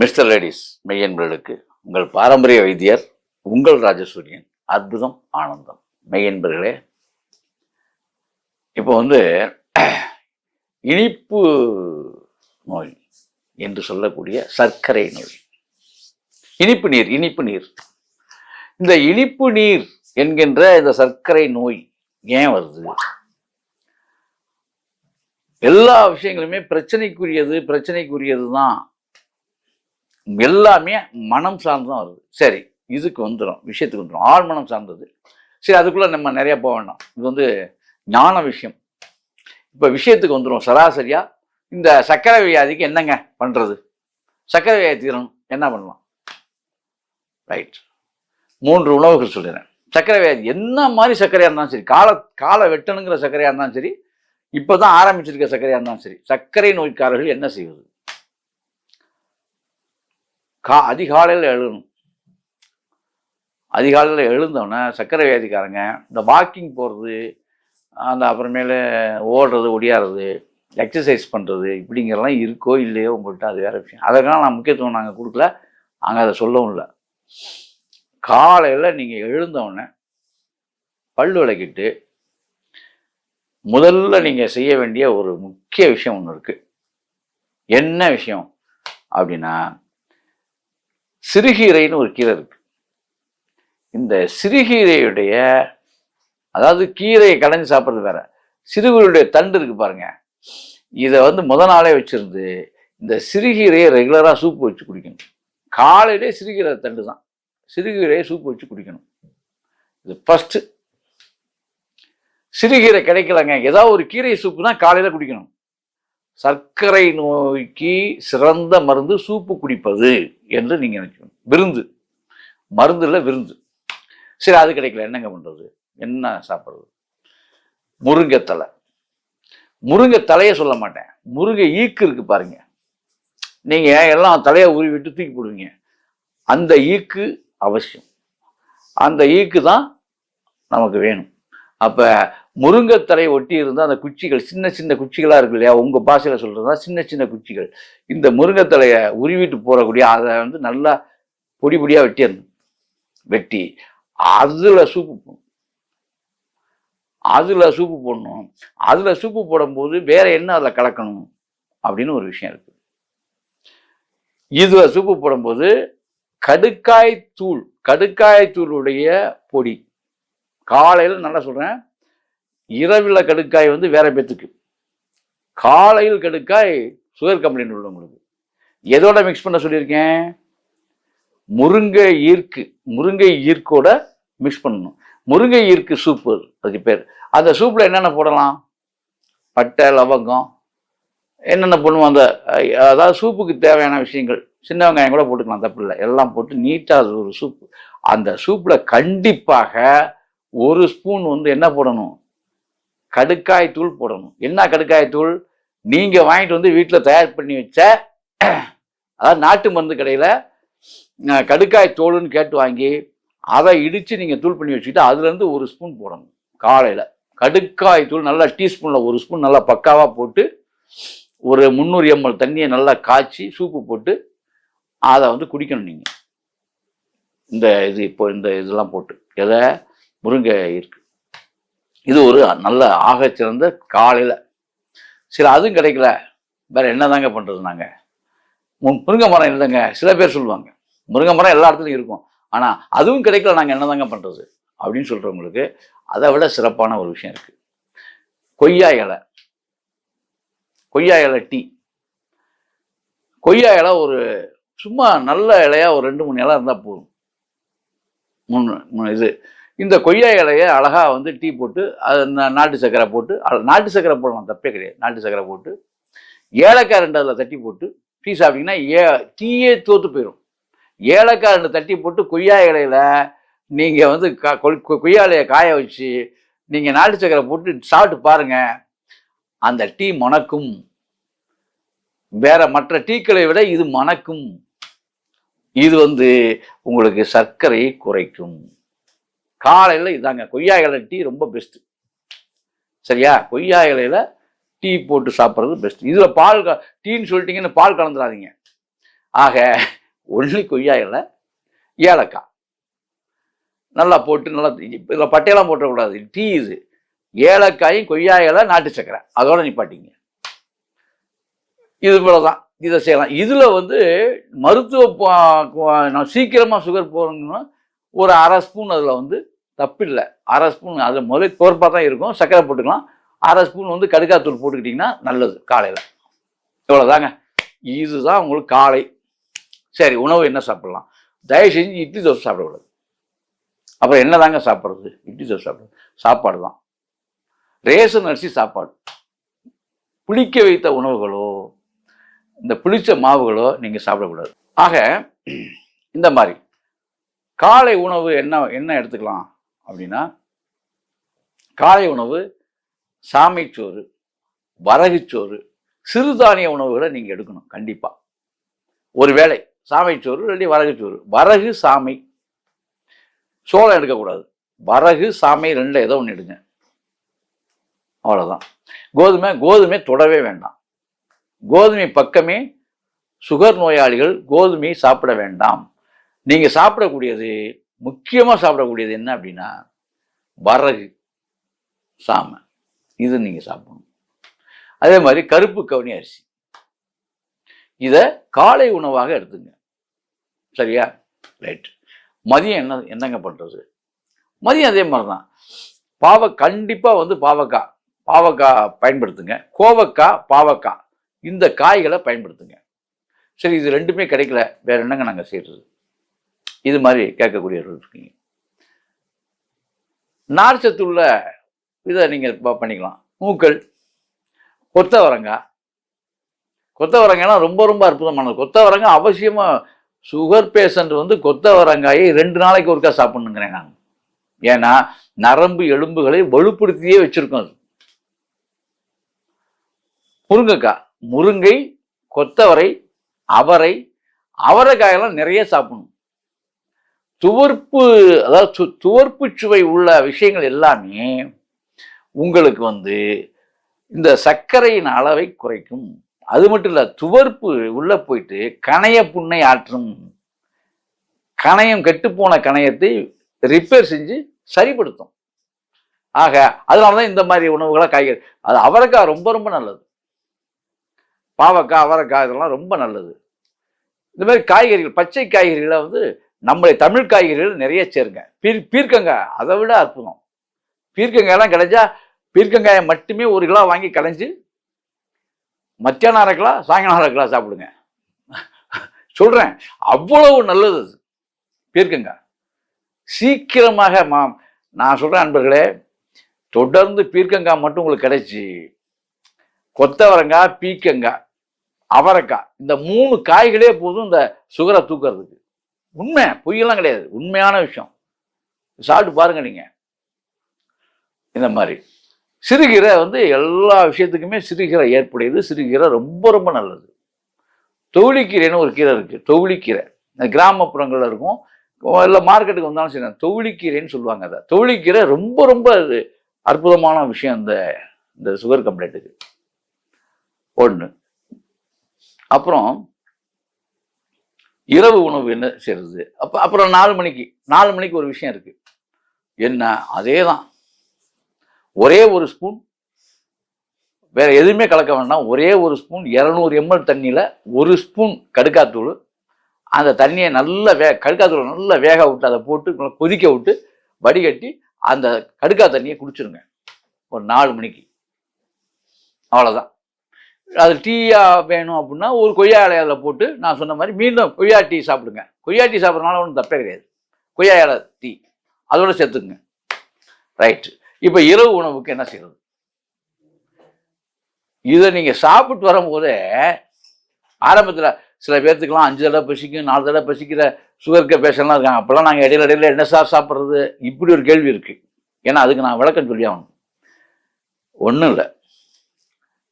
Mister ladies மெய்யன்பர்களுக்கு உங்கள் பாரம்பரிய வைத்தியர் உங்கள் ராஜசூரியன் அற்புதம் ஆனந்தம். மெய்யன்பர்களே இப்போ வந்து இனிப்பு நோய் என்று சொல்லக்கூடிய சர்க்கரை நோய். இனிப்பு நீர் இனிப்பு நீர். இந்த இனிப்பு நீர் என்கின்ற இந்த சர்க்கரை நோய் ஏன் வருது? எல்லா விஷயங்களுமே பிரச்சனைக்குரியது பிரச்சனைக்குரியது தான் எல்லாமே மனம் சார்ந்து தான் வருது. சரி இதுக்கு வந்துடும் விஷயத்துக்கு வந்துடும் ஆள் மனம் சார்ந்தது. சரி அதுக்குள்ளே நம்ம நிறைய போக வேண்டாம். இது வந்து ஞான விஷயம். இப்போ விஷயத்துக்கு வந்துடும் சராசரியா. இந்த சர்க்கரை வியாதிக்கு என்னங்க பண்ணுறது சர்க்கரை வியாதி தீரணும். என்ன பண்ணலாம்? ரைட் மூன்று உணவுகள் சொல்லிடுறேன் சக்கரை வியாதி என்ன மாதிரி சர்க்கரையாக இருந்தாலும் சரி கால காலை வெட்டணுங்கிற சர்க்கரையாக இருந்தாலும் சரி இப்போ தான் ஆரம்பிச்சிருக்க சர்க்கரையாக இருந்தாலும் சரி சர்க்கரை நோய்க்காரர்கள் என்ன செய்வது? கா அதிகாலையில் எழுணும் அதிகாலையில் எழுந்தோடனே சர்க்கரை வியாதிக்காரங்க இந்த வாக்கிங் போகிறது அந்த அப்புறமேலே ஓடுறது ஒடியாடுறது எக்ஸசைஸ் பண்ணுறது இப்படிங்கிறலாம் இருக்கோ இல்லையோ உங்கள்கிட்ட அது வேற விஷயம். அதற்கான நான் முக்கியத்துவம் நாங்கள் கொடுக்கல. அங்கே அதை சொல்லவும் இல்லை. காலையில் நீங்கள் எழுந்தவுடனே பல் விளக்கிட்டு முதல்ல நீங்கள் செய்ய வேண்டிய ஒரு முக்கிய விஷயம் ஒன்று இருக்குது என்ன விஷயம்? அப்படின்னா சிறுகீரைன்னு ஒரு கீரை இருக்கு. இந்த சிறுகீரையுடைய அதாவது கீரையை கடைஞ்சி சாப்பிட்றது வேற. சிறுகீரையுடைய தண்டு இருக்கு பாருங்க. இதை வந்து முத நாளே வச்சிருந்து இந்த சிறுகீரையை ரெகுலராக சூப் வச்சு குடிக்கணும். காலையிலே சிறுகீரை தண்டு தான். சிறுகீரையை சூப் வச்சு குடிக்கணும். இது ஃபஸ்ட்டு சிறுகீரை கிடைக்கலங்க. ஏதாவது ஒரு கீரை சூப்பு தான் காலையில் குடிக்கணும். சர்க்கரை நோய்க்கு சிறந்த மருந்து சூப்பு குடிப்பது என்று நீங்கள் நினைக்கணும். விருந்து. மருந்தில் விருந்து. சரி அது கிடைக்கல. என்னங்க பண்ணுறது என்ன சாப்பிட்றது? முருங்கைத்தலை முருங்கை தலையை சொல்ல மாட்டேன். முருங்கை ஈக்கு இருக்கு பாருங்க. நீங்கள் எல்லாம் தலையை உருவி விட்டு தூக்கி போடுவீங்க. அந்த ஈக்கு அவசியம். அந்த ஈக்கு தான் நமக்கு வேணும். அப்போ முருங்கைத்தலை ஒட்டி இருந்தால் அந்த குச்சிகள் சின்ன சின்ன குச்சிகளாக இருக்கு இல்லையா? உங்கள் பாஷையில் சொல்கிறதா சின்ன சின்ன குச்சிகள். இந்த முருங்கைத்தலையை உருவிட்டு போகக்கூடிய அதை வந்து நல்லா பொடி பொடியாக வெட்டிடணும் வெட்டி அதில் சூப்பு போடணும். அதில் சூப்பு போடணும். அதில் சூப்பு போடும்போது வேற என்ன அதில் கலக்கணும் அப்படின்னு ஒரு விஷயம் இருக்கு. இதில் சூப்பு போடும்போது கடுக்காய் தூள் கடுக்காய் தூளுடைய பொடி. காலையில் நல்லா சொல்கிறேன் இரவில் கடுக்காய் வந்து வேற பேத்துக்கு. காலையில் கடுக்காய் சுகர் கம்ப்ளைண்ட் உள்ளவங்களுக்கு. எதோட மிக்ஸ் பண்ண சொல்லியிருக்கேன்? முருங்கை ஈர்க்கு. முருங்கை ஈர்க்கோட மிக்ஸ் பண்ணணும். முருங்கை ஈர்க்கு சூப்பு அதுக்கு பேர். அந்த சூப்பில் என்னென்ன போடலாம்? பட்டை லவங்கம் என்னென்ன பண்ணுவோம் அந்த அதாவது சூப்புக்கு தேவையான விஷயங்கள். சின்ன வெங்காயம் கூட போட்டுக்கலாம் தப்பு இல்லை. எல்லாம் போட்டு நீட்டாக அது ஒரு சூப்பு அந்த சூப்பில் கண்டிப்பாக ஒரு ஸ்பூன் வந்து என்ன போடணும்? கடுக்காய் தூள் போடணும். என்ன கடுக்காய் தூள்? நீங்கள் வாங்கிட்டு வந்து வீட்டில் தயார் பண்ணி வச்ச அதாவது நாட்டு மருந்து கடையில் கடுக்காய் தோலுன்னு கேட்டு வாங்கி அதை இடித்து நீங்கள் தூள் பண்ணி வச்சுக்கிட்டு அதுலேருந்து ஒரு ஸ்பூன் போடணும் காலையில். கடுக்காய் தூள் நல்லா டீஸ்பூனில் ஒரு ஸ்பூன் நல்லா பக்காவாக போட்டு ஒரு முந்நூறு எம்எல் தண்ணியை நல்லா காய்ச்சி சூப்பு போட்டு அதை வந்து குடிக்கணும் நீங்கள் இந்த இது இப்போ இந்த இதெல்லாம் போட்டு. எதை? முருங்கை இருக்கு. இது ஒரு நல்ல ஆகச்சிறந்த காலையில். சில அதுவும் கிடைக்கல. வேற என்னதாங்க பண்ணுறது நாங்கள் முருங்கை மரம் இல்லைங்க. சில பேர் சொல்லுவாங்க. முருங்கை மரம் எல்லா இடத்துலையும் இருக்கும். ஆனால் அதுவும் கிடைக்கல. நாங்கள் என்னதாங்க பண்ணுறது அப்படின்னு சொல்கிறவங்களுக்கு அதை விட சிறப்பான ஒரு விஷயம் இருக்குது கொய்யா இலை. கொய்யா இலை டீ. கொய்யா இலை ஒரு சும்மா நல்ல இலையாக ஒரு ரெண்டு மூணு இலை இருந்தால் போதும். மூணு மூணு இது. இந்த கொய்யா இலையை அழகாக வந்து டீ போட்டு அது நாட்டு சர்க்கரை போட்டு நாட்டு சக்கரை போடலாம் தப்பே கிடையாது. நாட்டு சர்க்கரை போட்டு ஏலக்காய் ரெண்டு அதில் தட்டி போட்டு டீ சாப்பிட்டீங்கன்னா ஏ டீயே தோத்து போயிடும் ஏலக்காய் ரெண்டு தட்டி போட்டு கொய்யா இலையில நீங்கள் வந்து க கொ- கொ- கொய்யா இலையை காய வச்சு நீங்கள் நாட்டு சக்கரை போட்டு சாப்பிட்டு பாருங்கள் அந்த டீ மணக்கும். வேற மற்ற டீக்களை விட இது மணக்கும். இது வந்து உங்களுக்கு சர்க்கரையை குறைக்கும். காலையில் இதாங்க கொய்யா இலை டீ ரொம்ப பெஸ்ட்டு சரியா? கொய்யா இலையில் டீ போட்டு சாப்பிட்றது பெஸ்ட் இதில் பால் க- டீன்னு சொல்லிட்டீங்கன்னு பால் கலந்துடாதீங்க ஆக ஒன்லி கொய்யா இலை ஏலக்காய். நல்லா போட்டு நல்லா இதில் பட்டையெல்லாம் போட்டக்கூடாது. டீ இது. ஏலக்காயும் கொய்யா இலை நாட்டு சக்கரை. அதோட நிப்பாட்டிங்க. இது போல தான் இதை செய்யலாம். இதில் வந்து மருத்துவ நான் சீக்கிரமாக சுகர் போகிறோங்கன்னா ஒரு அரை ஸ்பூன் அதில் வந்து தப்பில்லை அரை ஸ்பூன் அதில் முதல்ல கோர்ப்பாக தான் இருக்கும். சர்க்கரை போட்டுக்கலாம். அரை ஸ்பூன் வந்து கடுக்காத்தூள் போட்டுக்கிட்டிங்கன்னா நல்லது காலையில். இவ்வளோதாங்க இதுதான் உங்களுக்கு காலை. சரி உணவு என்ன சாப்பிடலாம்? தயவு செஞ்சு இட்லி தோசை சாப்பிடக்கூடாது. அப்புறம் என்ன தாங்க சாப்பிட்றது? இட்லி தோசை சாப்பிட்றது. சாப்பாடு தான். ரேஷன் அரிசி சாப்பாடு. புளிக்க வைத்த உணவுகளோ இந்த புளித்த மாவுகளோ நீங்கள் சாப்பிடக்கூடாது. ஆக இந்த மாதிரி. காலை உணவு என்ன என்ன எடுத்துக்கலாம் அப்படின்னா காலை உணவு சாமைச்சோறு வரகுச்சோறு சிறுதானிய உணவுகளை நீங்கள் எடுக்கணும் கண்டிப்பாக ஒரு வேளை சாமைச்சோறு இல்லாட்டி வரகுச்சோறு வரகு சாமை. சோளம் எடுக்கக்கூடாது. வரகு சாமை ரெண்டில் ஏதோ ஒன்று எடுங்க. அவ்வளோதான் கோதுமை கோதுமை தொடவே வேண்டாம். கோதுமை பக்கமே சுகர் நோயாளிகள் கோதுமையை சாப்பிட வேண்டாம். நீங்கள் சாப்பிடக்கூடியது முக்கியமாக சாப்பிடக்கூடியது என்ன அப்படின்னா வரகு சாமை. இது நீங்கள் சாப்பிடணும். அதே மாதிரி கருப்பு கவுனி அரிசி. இதை காலை உணவாக எடுத்துங்க. சரியா? ரைட் மதியம் என்ன என்னங்க பண்ணுறது மதியம் அதே மாதிரி தான் பாவ கண்டிப்பாக வந்து பாவக்காய். பாவக்காய் பயன்படுத்துங்க. கோவக்காய் பாவக்காய். இந்த காய்களை பயன்படுத்துங்க. சரி இது ரெண்டுமே கிடைக்கல. வேற என்னங்க நாங்கள் செய்கிறது இது மாதிரி கேட்கக்கூடியவர்கள் இருக்கீங்க. நார்ச்சத்துள்ள இதை நீங்கள் பண்ணிக்கலாம். மூக்கள் கொத்தவரங்காய் கொத்தவரங்காய்லாம் ரொம்ப ரொம்ப அற்புதமானது. கொத்தவரங்காய் அவசியமாக சுகர் பேஷண்ட் வந்து கொத்தவரங்காயை ரெண்டு நாளைக்கு ஒருக்கா சாப்பிட்ணுங்கிறேன் நான். ஏன்னா நரம்பு எலும்புகளை வலுப்படுத்தியே வச்சுருக்கோம் அது. முருங்கைக்காய் முருங்கை கொத்தவரை அவரை அவரைக்காயெல்லாம் நிறைய சாப்பிடணும். துவர்ப்பு அதாவது சு துவர்ப்பு சுவை உள்ள விஷயங்கள் எல்லாமே உங்களுக்கு வந்து இந்த சர்க்கரையின் அளவை குறைக்கும். அது மட்டும் இல்லை துவர்ப்பு உள்ளே போயிட்டு கணைய புண்ணை ஆற்றும். கணையம் கெட்டுப்போன கணையத்தை ரிப்பேர் செஞ்சு சரிப்படுத்தும். ஆக அதனால தான் இந்த மாதிரி உணவுகளை காய்கறி அது அவரைக்காய் ரொம்ப ரொம்ப நல்லது. பாவக்காய் அவரைக்காய் இதெல்லாம் ரொம்ப நல்லது. இந்த மாதிரி காய்கறிகள் பச்சை காய்கறிகளை வந்து நம்மளை தமிழ் காய்கறிகள் நிறைய சேருங்க. பீர் பீர்க்கங்காய் அதை விட அற்புதம். பீர்க்கங்காயெல்லாம் கிடைச்சா பீர்க்கங்காயை மட்டுமே ஒரு கிலோ வாங்கி கடைஞ்சு மத்தியானம் அரை கிலோ சாயங்காலம் அரை கிலோ சாப்பிடுங்க. சொல்கிறேன் அவ்வளவு நல்லது அது பீர்க்கங்காய். சீக்கிரமாக மா நான் சொல்கிறேன் நண்பர்களே தொடர்ந்து பீர்க்கங்காய் மட்டும் உங்களுக்கு கிடைச்சி கொத்தவரங்காய் பீக்கங்காய் அவரைக்காய் இந்த மூணு காய்களே போதும் இந்த சுகரை தூக்கிறதுக்கு. உண்மை பொய்யெல்லாம் கிடையாது. உண்மையான விஷயம். சாப்பிட்டு பாருங்க நீங்க. இந்த மாதிரி. சிறுகீரை வந்து எல்லா விஷயத்துக்குமே சிறுகீரை ஏற்புடையது. சிறுகீரை ரொம்ப ரொம்ப நல்லது. தொகுளிக்கீரைன்னு ஒரு கீரை இருக்குது தொகுளிக்கீரை கிராமப்புறங்களில் இருக்கும். இல்லை மார்க்கெட்டுக்கு வந்தாலும் சரி தொகுளிக்கீரைன்னு சொல்லுவாங்க அதை. தொகுளிக்கீரை ரொம்ப ரொம்ப அது அற்புதமான விஷயம் இந்த இந்த சுகர் கம்ப்ளைண்ட்டுக்கு ஒன்று அப்புறம் இரவு உணவு என்ன செய்யறது? அப்போ அப்புறம் நாலு மணிக்கு நாலு மணிக்கு ஒரு விஷயம் இருக்கு. என்ன? அதே தான் ஒரே ஒரு ஸ்பூன் வேற எதுவுமே கலக்க வேண்டாம். ஒரே ஒரு ஸ்பூன் இரநூறு எம்எல் தண்ணியில் ஒரு ஸ்பூன் கடுக்காத்தூள் அந்த தண்ணியை நல்லா வே கடுக்காத்தூள் நல்லா வேக விட்டு அதை போட்டு நல்லா கொதிக்க விட்டு வடிகட்டி அந்த கடுக்கா தண்ணியை குடிச்சிருங்க. ஒரு நாலு மணிக்கு. அவ்வளோதான் அது டீயா வேணும் அப்படின்னா ஒரு கொய்யா இலையில போட்டு நான் சொன்ன மாதிரி மீண்டும் கொய்யா டீ சாப்பிடுங்க. கொய்யா டீ சாப்பிட்றதுனால ஒன்றும் தப்பே கிடையாது. கொய்யா இலை டீ. அதோட சேர்த்துக்குங்க. ரைட்டு இப்போ இரவு உணவுக்கு என்ன செய்யறது? இதை நீங்கள் சாப்பிட்டு வரும்போதே ஆரம்பத்தில் சில பேர்த்துக்கெல்லாம் அஞ்சு தடவை பசிக்கும் நாலு தடவை பசிக்கிற சுகர்க்க பேஷண்ட்லாம் இருக்காங்க. அப்போல்லாம் நாங்கள் இடையில இடையில என்ன சார் சாப்பிட்றது? இப்படி ஒரு கேள்வி இருக்குது ஏன்னா அதுக்கு நான் விளக்கம் சொல்லி ஆகணும். ஒன்றும் இல்லை.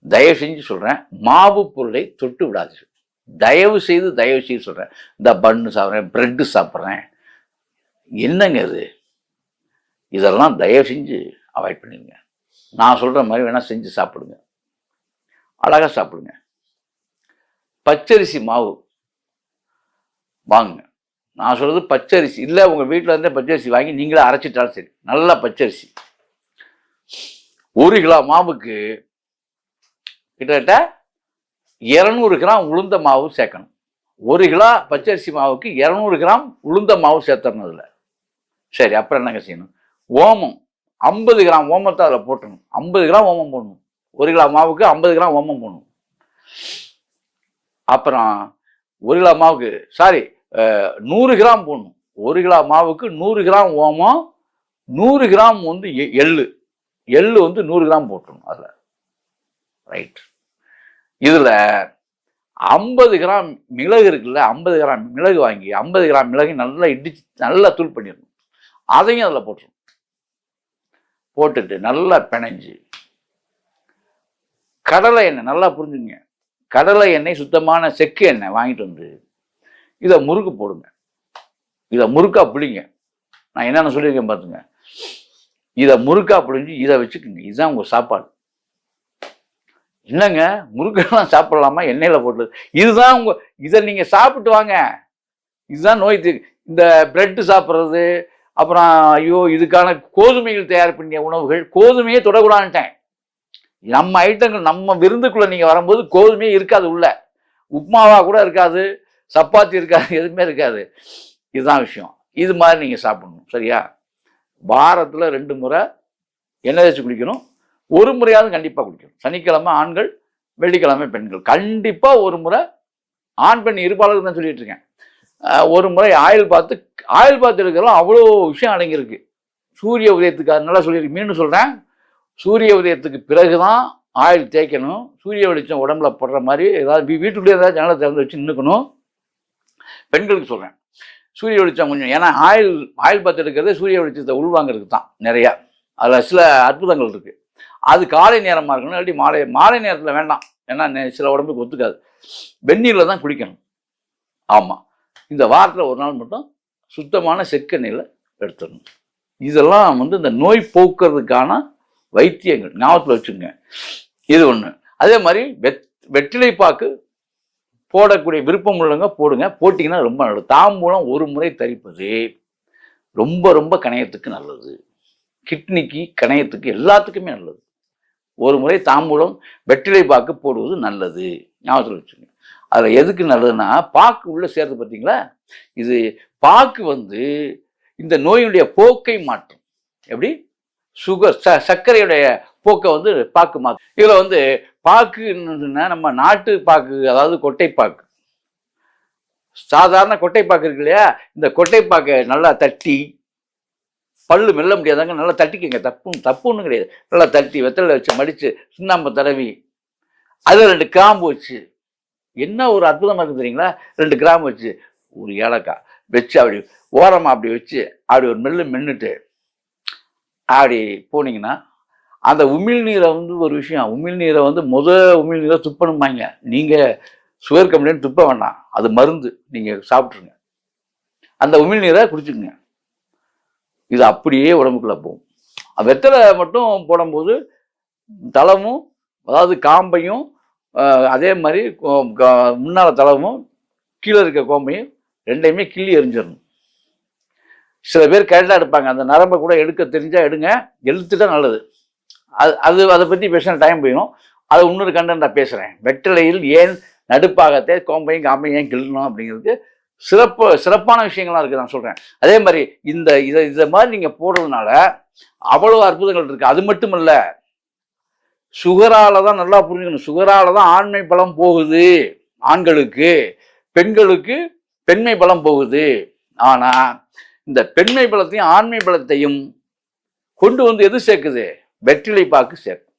தயவு செஞ்சு சொல்கிறேன் மாவு பொருளை தொட்டு விடாதீர்கள். தயவு செய்து தயவு செய்து சொல்கிறேன் இந்த பன்னு சாப்பிட்றேன் ப்ரெட்டு சாப்பிட்றேன். என்னங்க இது? இதெல்லாம் தயவு செஞ்சு அவாய்ட் பண்ணிடுங்க. நான் சொல்கிற மாதிரி வேணால் செஞ்சு சாப்பிடுங்க. அழகாக சாப்பிடுங்க. பச்சரிசி மாவு வாங்குங்க. நான் சொல்கிறது பச்சரிசி. இல்லை உங்கள் வீட்டில் இருந்தே பச்சரிசி வாங்கி நீங்களே அரைச்சிட்டாலும் சரி. நல்ல பச்சரிசி. ஒரு கிலோ மாவுக்கு கிட்டத்தட்ட இரநூறு கிராம் உளுந்த மாவு சேர்க்கணும். ஒரு கிலோ பச்சரிசி மாவுக்கு இரநூறு கிராம் உளுந்த மாவு சேர்த்துறணும் அதில். சரி அப்புறம் என்னங்க செய்யணும்? ஓமம். ஐம்பது கிராம் ஓமத்தை அதில் போட்டணும். ஐம்பது கிராம் ஓமம் போடணும். ஒரு கிலோ மாவுக்கு ஐம்பது கிராம் ஓமம் போடணும். அப்புறம் ஒரு கிலோ மாவுக்கு சாரி நூறு கிராம் போடணும். ஒரு கிலோ மாவுக்கு நூறு கிராம் ஓமம் நூறு கிராம் வந்து எ- எள்ளு. எள்ளு வந்து நூறு கிராம் போட்டணும் அதில். ரைட் இதில் ஐம்பது கிராம் மிளகு இருக்குல்ல ஐம்பது கிராம் மிளகு வாங்கி ஐம்பது கிராம் மிளகு நல்லா இடிச்சு நல்லா தூள் பண்ணிடணும். அதையும் அதில் போட்டுரும். போட்டுட்டு நல்லா பிணைஞ்சு கடலை எண்ணெய் நல்லா புரிஞ்சுங்க. கடலை எண்ணெய் சுத்தமான செக்கு எண்ணெய் வாங்கிட்டு வந்து இதை முறுக்கு போடுங்க. இதை முறுக்கா பிடிங்க நான் என்னென்ன சொல்லியிருக்கேன் பார்த்துங்க இதை முறுக்கா பிடிஞ்சி இதை வச்சுக்கோங்க. இதுதான் உங்கள் சாப்பாடு. என்னங்க? முறுக்கெல்லாம் சாப்பிடலாமா? எண்ணெயில் போட்டு. இதுதான் உங்க இதை நீங்கள் சாப்பிட்டு வாங்க. இதுதான் நோய் தீ இந்த பிரெட்டு சாப்பிட்றது அப்புறம் ஐயோ இதுக்கான கோதுமைகள் தயார் பண்ணிய உணவுகள் கோதுமையே தொடக்கூடாதுன்ட்டேன். நம்ம ஐட்டங்கள் நம்ம விருந்துக்குள்ள நீங்கள் வரும்போது கோதுமையே இருக்காது உள்ள. உப்மாவா கூட இருக்காது சப்பாத்தி இருக்காது எதுவுமே இருக்காது. இதுதான் விஷயம். இது மாதிரி நீங்கள் சாப்பிடணும் சரியா? வாரத்தில் ரெண்டு முறை எண்ணெய் தேய்ச்சி குளிக்கணும். ஒரு முறையாவது கண்டிப்பாக குடிக்கணும். சனிக்கிழமை ஆண்கள் வெள்ளிக்கிழமை பெண்கள். கண்டிப்பாக ஒரு முறை ஆண் பெண் இருப்பாளர்கள் தான் சொல்லிட்டு இருக்கேன். ஒரு முறை ஆயில் பார்த்து ஆயில் பார்த்து எடுக்கிறோம் அவ்வளோ விஷயம் அடங்கியிருக்கு. சூரிய உதயத்துக்கு அதனால சொல்லியிருக்கு. மீண்டும் சொல்கிறேன் சூரிய உதயத்துக்கு பிறகு தான் ஆயில் தேய்க்கணும். சூரிய வெளிச்சம் உடம்புல படுற மாதிரி ஏதாவது வீட்டுக்குள்ளேயே வீட்டுக்குள்ளே ஏதாவது ஜன்னலை திறந்து வச்சு நின்றுக்கணும் பெண்களுக்கு சொல்கிறேன் சூரிய வெளிச்சம் கொஞ்சம் ஏன்னா ஆயில் ஆயில் பார்த்து எடுக்கிறதே சூரிய வெளிச்சத்தை உள்வாங்கிறதுக்கு தான் நிறையா. அதில் சில அற்புதங்கள் இருக்குது அது காலை நேரமாக இருக்கணும் இல்லாட்டி மாலை மாலை நேரத்தில் வேண்டாம். ஏன்னா சில உடம்புக்கு ஒத்துக்காது. வெந்நீரில் தான் குளிக்கணும் ஆமாம் இந்த வாரத்தில் ஒரு நாள் மட்டும் சுத்தமான செக்கெண்ணெயில் எடுத்துடணும். இதெல்லாம் வந்து இந்த நோய் போக்குறதுக்கான வைத்தியங்கள் ஞாபகத்தில் வச்சுங்க இது ஒன்று அதே மாதிரி வெத் வெற்றிலை பாக்கு போடக்கூடிய விருப்பம் உள்ளவங்க போடுங்க. போட்டிங்கன்னா ரொம்ப நல்லது. தாம்பூலம் ஒரு முறை தரிப்பது ரொம்ப ரொம்ப கணையத்துக்கு நல்லது. கிட்னிக்கு கணையத்துக்கு எல்லாத்துக்குமே நல்லது. ஒரு முறை தாம்பூலம் வெற்றிலை பாக்கு போடுவது நல்லது. ஞாபகத்தில் வச்சுக்கோங்க. அதில் எதுக்கு நல்லதுன்னா பாக்கு உள்ள சேர்த்து பார்த்தீங்களா இது பாக்கு வந்து இந்த நோயினுடைய போக்கை மாற்றும். எப்படி? சுகர் ச சர்க்கரையுடைய போக்கை வந்து பாக்கு மாற்றும். இதில் வந்து பாக்குன்னா நம்ம நாட்டு பாக்கு அதாவது கொட்டை பாக்கு சாதாரண கொட்டை பாக்கு இருக்கு இல்லையா? இந்த கொட்டை பாக்கை நல்லா தட்டி பல்லு மெல்ல முடியாதாங்க நல்லா தட்டிக்கங்க. தப்பு தப்பு ஒன்றும் கிடையாது. நல்லா தட்டி வெத்தலை வச்சு மடித்து சுண்ணாம்பு தடவி. அதில் ரெண்டு கிராம்பு வச்சு என்ன ஒரு அற்புதமாக இருக்குது தெரியுங்களா? ரெண்டு கிராம்பு வச்சு ஒரு ஏலக்காய் வச்சு அப்படி ஓரமாக அப்படி வச்சு அப்படி ஒரு மெல்லு மென்னுட்டு அப்படி போனீங்கன்னா அந்த உமிழ்நீரை வந்து ஒரு விஷயம். உமிழ்நீரை வந்து முத உமிழ்நீரை துப்பணுமாங்க நீங்கள் சுகர் கம்ப்ளைண்ட் துப்ப வேண்டாம். அது மருந்து. நீங்கள் சாப்பிட்ருங்க அந்த உமிழ்நீரை குடிச்சுக்குங்க. இது அப்படியே உடம்புக்குள்ள போகும். வெத்தலை மட்டும் போடும்போது தளமும் அதாவது காம்பையும் அதே மாதிரி கோ- முன்னால தளமும் கீழே இருக்க கோம்பையும் ரெண்டையுமே கிள்ளி எரிஞ்சிடணும். சில பேர் கரெக்டாக எடுப்பாங்க அந்த நரம்பை கூட எடுக்க தெரிஞ்சா எடுங்க எழுத்துட்டா நல்லது. அது அது அதை பற்றி பேசின டைம் போயிடும். அது இன்னொரு கண்டென்ட்டாக பேசுகிறேன் வெற்றிலையில் ஏன் நடுப்பாகத்தை கோம்பையும் காம்பையும் ஏன் கிள்ளணும் அப்படிங்கிறது சிறப்பு சிறப்பான விஷயங்கள்லாம் இருக்குது நான் சொல்கிறேன் அதே மாதிரி இந்த இதை இதை மாதிரி நீங்கள் போடுறதுனால அவ்வளோ அற்புதங்கள் இருக்குது அது மட்டும் இல்லை சுகரால தான் நல்லா புரிஞ்சுக்கணும். சுகரால தான் ஆண்மை பலம் போகுது ஆண்களுக்கு பெண்களுக்கு பெண்மை பலம் போகுது. ஆனால் இந்த பெண்மை பலத்தையும் ஆண்மை பலத்தையும் கொண்டு வந்து எது சேர்க்குது? வெற்றிலை பாக்கு சேர்க்கும்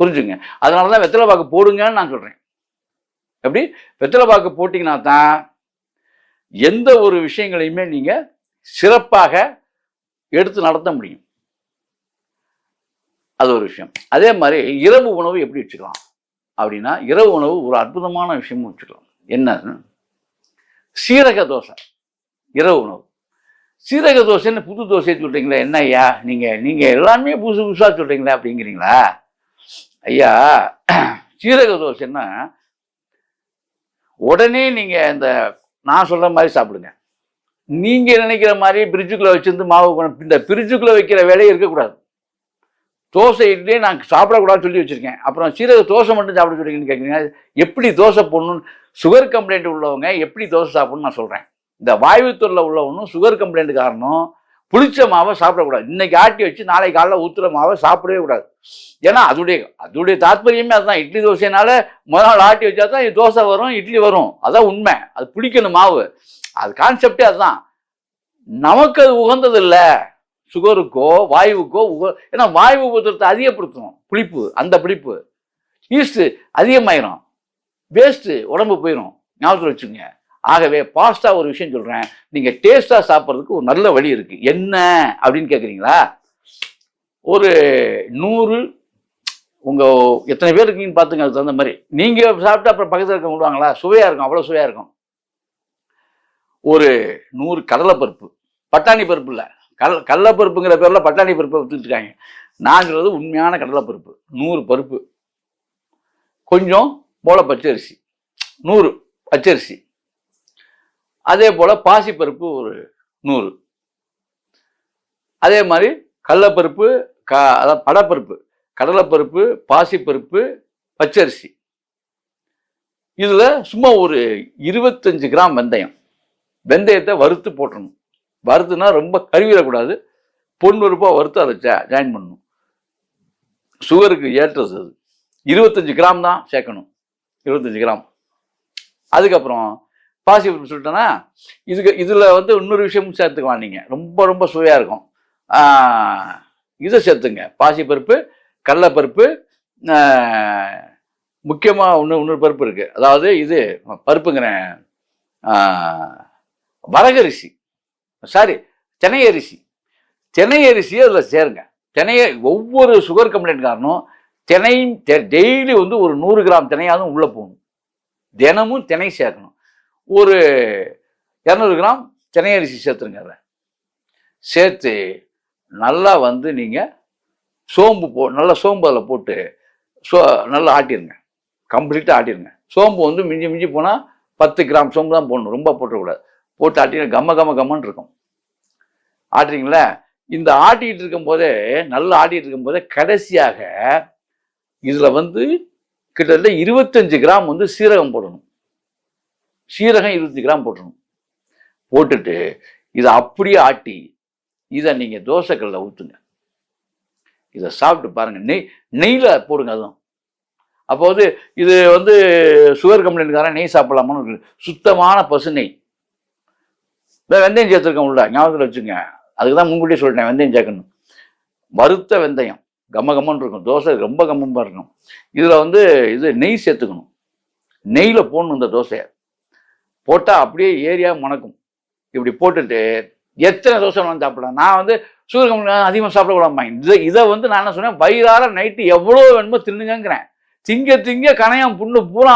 புரிஞ்சுங்க. அதனால தான் வெற்றிலை பாக்கு போடுங்கன்னு நான் சொல்கிறேன் எப்படி? வெற்றிலை பாக்கு போட்டிங்கன்னா தான் எந்த ஒரு விஷயங்களையுமே நீங்கள் சிறப்பாக எடுத்து நடத்த முடியும். அது ஒரு விஷயம். அதே மாதிரி இரவு உணவு எப்படி வச்சுக்கலாம்? அப்படின்னா இரவு உணவு ஒரு அற்புதமான விஷயமும் வச்சுக்கலாம். என்ன? சீரக தோசை. இரவு உணவு. சீரக தோசைன்னு புது தோசையை சொல்கிறீங்களா என்ன ஐயா? நீங்கள் நீங்கள் எல்லாமே புதுசு புதுசாக சொல்கிறீங்களா அப்படிங்கிறீங்களா? ஐயா சீரக தோசைன்னா உடனே நீங்கள் இந்த நான் சொல்ற மாதிரி சாப்பிடுங்க. நீங்க நினைக்கிற மாதிரி பிரிட்ஜுக்குள்ள வச்சிருந்து மாவு இந்த பிரிட்ஜுக்குள்ள வைக்கிற வேலையே இருக்கக்கூடாது. தோசை இட்லி நான் சாப்பிடக்கூடாதுன்னு சொல்லி வச்சிருக்கேன். அப்புறம் சீரக தோசை மட்டும் சாப்பிட சொல்லிங்கன்னு கேட்குறீங்க எப்படி தோசை போடணும்னு சுகர் கம்ப்ளைண்ட் உள்ளவங்க எப்படி தோசை சாப்பிடணும்னு நான் சொல்றேன். இந்த வாய்வு உள்ளவனும் சுகர் கம்ப்ளைண்ட் காரணம். புளிச்ச மாவை சாப்பிடக்கூடாது. இன்னைக்கு ஆட்டி வச்சு நாளைக்கு காலைல ஊத்துற மாவை சாப்பிடவே கூடாது. ஏன்னா அதுடைய அதுடைய தாத்பரியமே அதுதான். இட்லி தோசைனால முதல் நாள் ஆட்டி வச்சா தான் தோசை வரும் இட்லி வரும். அதான் உண்மை. அது பிடிக்கணும் மாவு. அது கான்செப்டே அதுதான். நமக்கு அது உகந்தது இல்லை சுகருக்கோ வாயுவுக்கோ உக ஏன்னா வாயு உபத்திரத்தை அதிகப்படுத்தணும். புளிப்பு அந்த புளிப்பு. ஈஸ்ட் அதிகமாயிரும். வேஸ்ட்டு உடம்பு போயிடும் ஞாபகத்தில் வச்சுங்க ஆகவே பாஸ்டா ஒரு விஷயம் சொல்றேன். நீங்க டேஸ்டா சாப்பிட்றதுக்கு ஒரு நல்ல வழி இருக்கு. என்ன அப்படின்னு கேக்குறீங்களா? ஒரு நூறு உங்க எத்தனை பேர் இருக்கீங்கன்னு பார்த்துங்க அதுக்கு தகுந்த மாதிரி. நீங்க சாப்பிட்டு அப்புறம் பக்கத்தில் இருக்க விடுவாங்களா? சுவையா இருக்கும் அவ்வளவு சுவையா இருக்கும். ஒரு நூறு கடலைப்பருப்பு. பட்டாணி பருப்பு இல்லை. கல் கடலைப்பருப்புங்கிற பேர்ல பட்டாணி பருப்பை வித்துட்டு இருக்காங்க. நான் உண்மையான கடலைப்பருப்பு. நூறு பருப்பு. கொஞ்சம் போல பச்சரிசி. நூறு பச்சரிசி. அதே போல பாசிப்பருப்பு ஒரு நூறு. அதே மாதிரி கடலப்பருப்பு க அதாவது படப்பருப்பு கடலைப்பருப்பு பாசிப்பருப்பு பச்சரிசி. இதில் சும்மா ஒரு இருபத்தஞ்சு கிராம் வெந்தயம். வெந்தயத்தை வறுத்து போட்டணும். வறுத்துனா ரொம்ப கருவிடக்கூடாது பொன் பருப்பாக வறுத்து அதை ஜாயின் பண்ணணும். சுகருக்கு ஏற்றது அது. இருபத்தஞ்சு கிராம் தான் சேர்க்கணும். இருபத்தஞ்சு கிராம். அதுக்கப்புறம் பாசி பருப்பு சொல்லிட்டேன்னா இதுக்கு இதில் வந்து இன்னொரு விஷயமும் சேர்த்துக்கலாம் நீங்கள் ரொம்ப ரொம்ப சுவையாக இருக்கும். இதை சேர்த்துங்க. பாசிப்பருப்பு கடலைப்பருப்பு முக்கியமாக இன்னும் இன்னொரு பருப்பு இருக்குது அதாவது இது பருப்புங்கிறேன். வரகரிசி. சாரி தினை அரிசி தினை அரிசியை அதில் சேருங்க. தினைய ஒவ்வொரு சுகர் கம்ப்ளைண்ட் காரணம் தினை டெய்லி வந்து ஒரு நூறு கிராம் தினையாவது உள்ளே போகணும். தினமும் தினை சேர்க்கணும். ஒரு இரநூறு கிராம் சென்னை அரிசி சேர்த்துருங்க. அதில் சேர்த்து நல்லா வந்து நீங்கள் சோம்பு போ நல்லா சோம்பு அதில் போட்டு சோ நல்லா ஆட்டிருங்க. கம்ப்ளீட்டாக ஆட்டிருங்க. சோம்பு வந்து மிஞ்சி மிஞ்சி போனால் பத்து கிராம் சோம்பு தான் போடணும். ரொம்ப போட்டக்கூடாது போட்டு ஆட்டி கம்ம கம்ம கம்மன்னு இருக்கும். ஆட்டுறீங்களா? இந்த ஆட்டிட்டு இருக்கும்போதே நல்லா ஆட்டிகிட்டு இருக்கும் போதே கடைசியாக இதில் வந்து கிட்டத்தட்ட இருபத்தஞ்சு கிராம் வந்து சீரகம் போடணும். சீரகம் இருபத்தஞ்சு கிராம் போட்டணும் போட்டுட்டு இதை அப்படியே ஆட்டி இதை நீங்கள் தோசைக்கல்ல ஊற்றுங்க இதை சாப்பிட்டு பாருங்கள் நெய் நெய்யில் போடுங்க அதுவும். அப்போ வந்து இது வந்து சுகர் கம்ப்ளைண்ட்காரன் நெய் சாப்பிடலாமான்னு சுத்தமான பசு நெய். இந்த வெந்தயம் சேர்த்துருக்கோம் உள்ள ஞாபகத்தில் வச்சுங்க அதுக்கு தான் முன்கூட்டியே சொல்லிட்டேன் வெந்தயம் சேர்க்கணும். வறுத்த வெந்தயம் கம்ம கம்மன்னு இருக்கும். தோசை ரொம்ப கம்மமாக இருக்கும் இதில் வந்து இது நெய் சேர்த்துக்கணும். நெய்யில் போடணும் இந்த தோசையை. போட்டால் அப்படியே ஏரியா மணக்கும். இப்படி போட்டுட்டு எத்தனை தோசை வேணாலும் சாப்பிடலாம். நான் வந்து சுகர் அதிகமாக சாப்பிடக்கூடாமா இதை இதை வந்து நான் என்ன சொன்னேன்? வயிறார நைட்டு எவ்வளோ வேணுமோ தின்னுங்கிறேன் திங்க திங்க கணையம் புண்ணு பூரா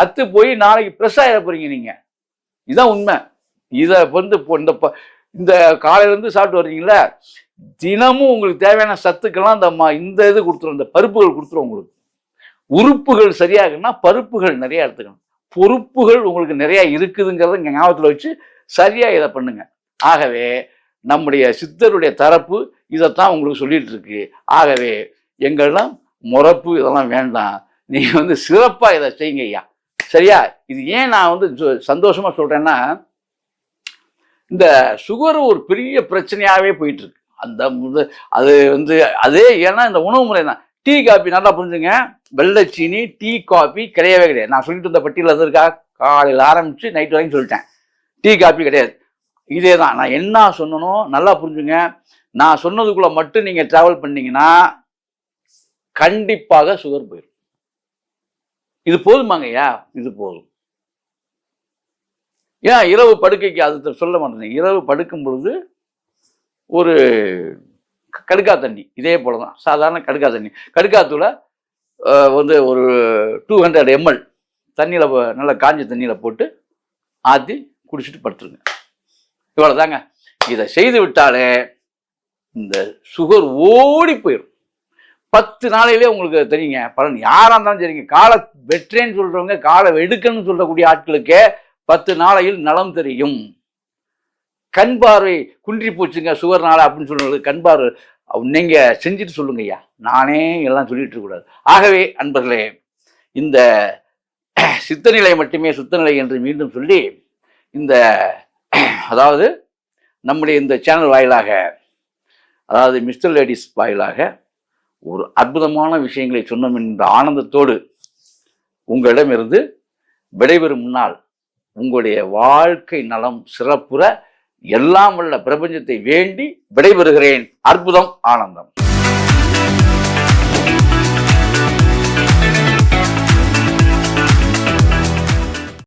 அத்து போய் நாளைக்கு ப்ரெஸ் ஆகிட போறீங்க நீங்கள் இதுதான் உண்மை. இதை வந்து இப்போ இந்த ப- இந்த காலையிலேருந்து சாப்பிட்டு வர்றீங்களா தினமும் உங்களுக்கு தேவையான சத்துக்கெல்லாம் இந்த இந்த இது கொடுத்துரும் இந்த பருப்புகள் கொடுத்துரும் உங்களுக்கு. உறுப்புகள் சரியாகுன்னா பருப்புகள் நிறைய எடுத்துக்கணும். பொறுப்புகள் உங்களுக்கு நிறைய இருக்குதுங்கிறத இங்க ஞாபகத்தில் வச்சு சரியா இதை பண்ணுங்க. ஆகவே நம்முடைய சித்தருடைய தரப்பு இதைத்தான் உங்களுக்கு சொல்லிட்டு இருக்கு. ஆகவே எங்கெல்லாம் முறப்பு இதெல்லாம் வேண்டாம். நீங்க வந்து சிறப்பா இதை செய்யுங்க ஐயா. சரியா? இது ஏன் நான் வந்து சு- சந்தோஷமா சொல்றேன்னா இந்த சுகர் ஒரு பெரிய பிரச்சனையாவே போயிட்டு இருக்கு. அந்த அது வந்து அதே ஏன்னா இந்த உணவு முறை தான். டீ காபி நல்லா புரிஞ்சுங்க. வெள்ளை சீனி டீ காபி கிடையவே கிடையாது. நான் சொல்லிட்டு இருந்த பட்டியலில் இருக்கா? காலையில் ஆரம்பிச்சு நைட் வரைக்கும் சொல்லிட்டேன். டீ காபி கிடையாது. இதே தான். நான் என்ன சொன்னனோ நல்லா புரிஞ்சுங்க. நான் சொன்னதுக்குள்ள மட்டும் நீங்க டிராவல் பண்ணீங்கன்னா கண்டிப்பாக சுகர் போயிடும் இது போதுமாங்கய்யா இது போதும். ஏன் இரவு படுக்கைக்கு அது சொல்ல மாட்டேன். இரவு படுக்கும் பொழுது ஒரு கடுக்கா தண்ணி இதே போல தான் சாதாரண கடுக்கா தண்ணி கடுக்காத்தூளை வந்து ஒரு டூ ஹண்ட்ரட் எம்எல் தண்ணியில் நல்லா காஞ்ச தண்ணியில் போட்டு ஆற்றி குடிச்சிட்டு படுத்துருங்க. இவ்வளோதாங்க இதை செய்து விட்டாலே இந்த சுகர் ஓடி போயிடும் பத்து நாளையிலே உங்களுக்கு தெரியுங்க. பலன் யாராக இருந்தாலும் சரிங்க. காலை வெற்றேன்னு சொல்கிறவங்க காலை எடுக்கணும்னு சொல்லக்கூடிய ஆட்களுக்கே பத்து நாளையில் நலம் தெரியும். கண் பார்வை குன்றி போச்சுங்க சுகர் நாளை அப்படின்னு சொல்லுறது கண் பார்வை. நீங்க செஞ்சுட்டு சொல்லுங்க ஐயா. நானே எல்லாம் சொல்லிட்டு இருக்கக்கூடாது ஆகவே அன்பர்களே இந்த சித்தநிலை மட்டுமே சுத்தநிலை என்று மீண்டும் சொல்லி இந்த அதாவது நம்முடைய இந்த சேனல் வாயிலாக அதாவது மிஸ்டர் லேடிஸ் வாயிலாக ஒரு அற்புதமான விஷயங்களை சொன்னோம் என்ற ஆனந்தத்தோடு உங்களிடமிருந்து விடைபெறும் முன்னால் உங்களுடைய வாழ்க்கை நலம் சிறப்புற எல்லாம் உள்ள பிரபஞ்சத்தை வேண்டி விடைபெறுகிறேன். அற்புதம் ஆனந்தம்.